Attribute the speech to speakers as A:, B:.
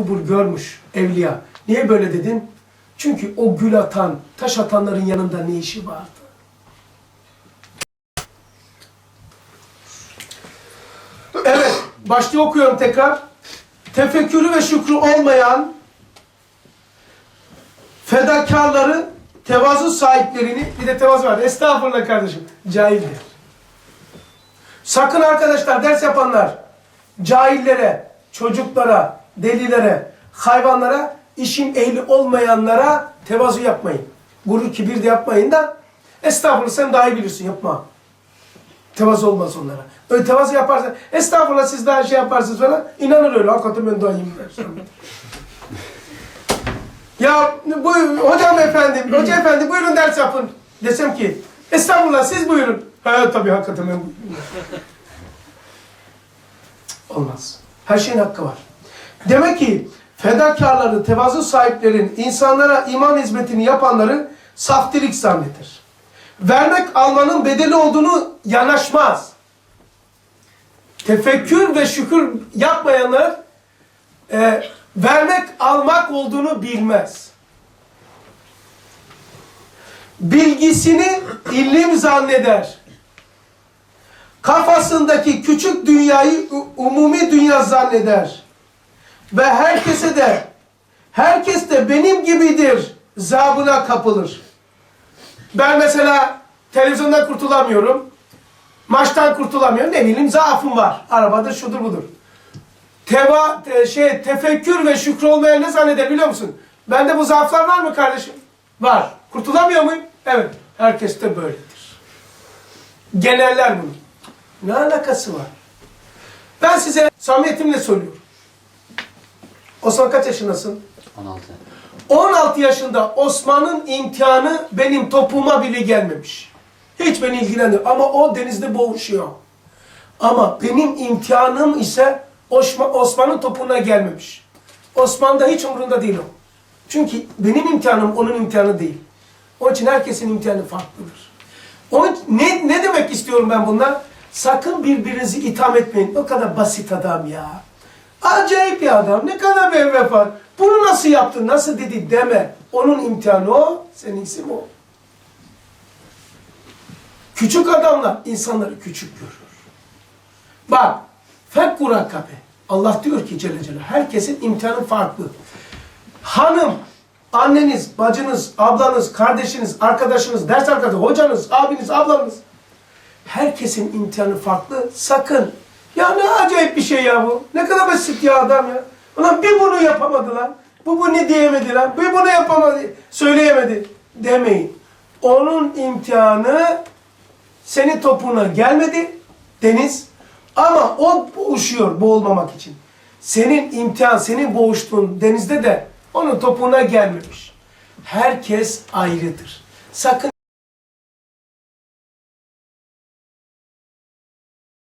A: kubur görmüş evliya. Niye böyle dedin? Çünkü o gül atan, taş atanların yanında ne işi vardı? Evet, başta okuyorum tekrar. Tefekkürü ve şükrü olmayan fedakarları, tevazu sahiplerini, bir de tevazu var. Estağfurullah kardeşim, cahildir. Sakın arkadaşlar ders yapanlar, cahillere, çocuklara, delilere, hayvanlara, işin ehli olmayanlara tevazu yapmayın. Gurur kibir de yapmayın da estağfurullah sen daha iyi bilirsin yapma. Tevazu olmaz onlara. Öyle tevazu yaparsan, estağfurullah siz daha şey yaparsınız falan, inanır öyle, hakikaten ben daha iyiyim ya bu, hocam efendim, hoca efendi buyurun ders yapın. Desem ki, estağfurullah siz buyurun. Ha tabii hakikaten ben buyurun. Olmaz. Her şeyin hakkı var. Demek ki fedakarları, tevazu sahiplerin, insanlara iman hizmetini yapanları saftirik zanneder. Vermek almanın bedeli olduğunu yanaşmaz. Tefekkür ve şükür yapmayanlar e, vermek almak olduğunu bilmez. Bilgisini ilim zanneder. Kafasındaki küçük dünyayı umumi dünya zanneder. Ve herkese de herkes de benim gibidir zabına kapılır. Ben mesela televizyondan kurtulamıyorum. Maçtan kurtulamıyorum. Ne bileyim zaafım var. Arabadır şudur budur. Teva, te- şey, tefekkür ve şükür olmayan ne zanneder biliyor musun? Bende bu zaaflar var mı kardeşim? Var. Kurtulamıyor muyum? Evet. Herkes de böyledir. Geneller bunu. Ne alakası var? Ben size samimiyetimle söylüyorum. Osman kaç yaşındasın?
B: 16.
A: 16 yaşında Osman'ın imtihanı benim topuma bile gelmemiş. Hiç beni ilgilenmiyor. Ama o denizde boğuşuyor. Ama benim imtihanım ise Osman- Osman'ın topuna gelmemiş. Osman da hiç umurunda değil o. Çünkü benim imtihanım onun imtihanı değil. Onun için herkesin imtihanı farklıdır. Onun ne, ne demek istiyorum ben bundan? Sakın birbirinizi itham etmeyin. O kadar basit adam ya. Acayip bir adam. Ne kadar bir vefat. Bunu nasıl yaptı, nasıl dedi deme. Onun imtihanı o, seninkisi o. Küçük adamlar insanları küçük görür. Bak, fekku rakabe. Allah diyor ki Celle Celaluhu, herkesin imtihanı farklı. Hanım, anneniz, bacınız, ablanız, kardeşiniz, arkadaşınız, ders arkadaşı, hocanız, abiniz, ablanız. Herkesin imtihanı farklı. Sakın. Ya ne acayip bir şey ya bu. Ne kadar basit ya adam ya. Ulan bir bunu yapamadı lan. Bu bu ne diyemedi lan. Bir bunu yapamadı. Söyleyemedi. Demeyin. Onun imtihanı senin topuna gelmedi deniz. Ama o boğuşuyor boğulmamak için. Senin imtihan, senin boğuştuğun denizde de onun topuğuna gelmemiş. Herkes ayrıdır. Sakın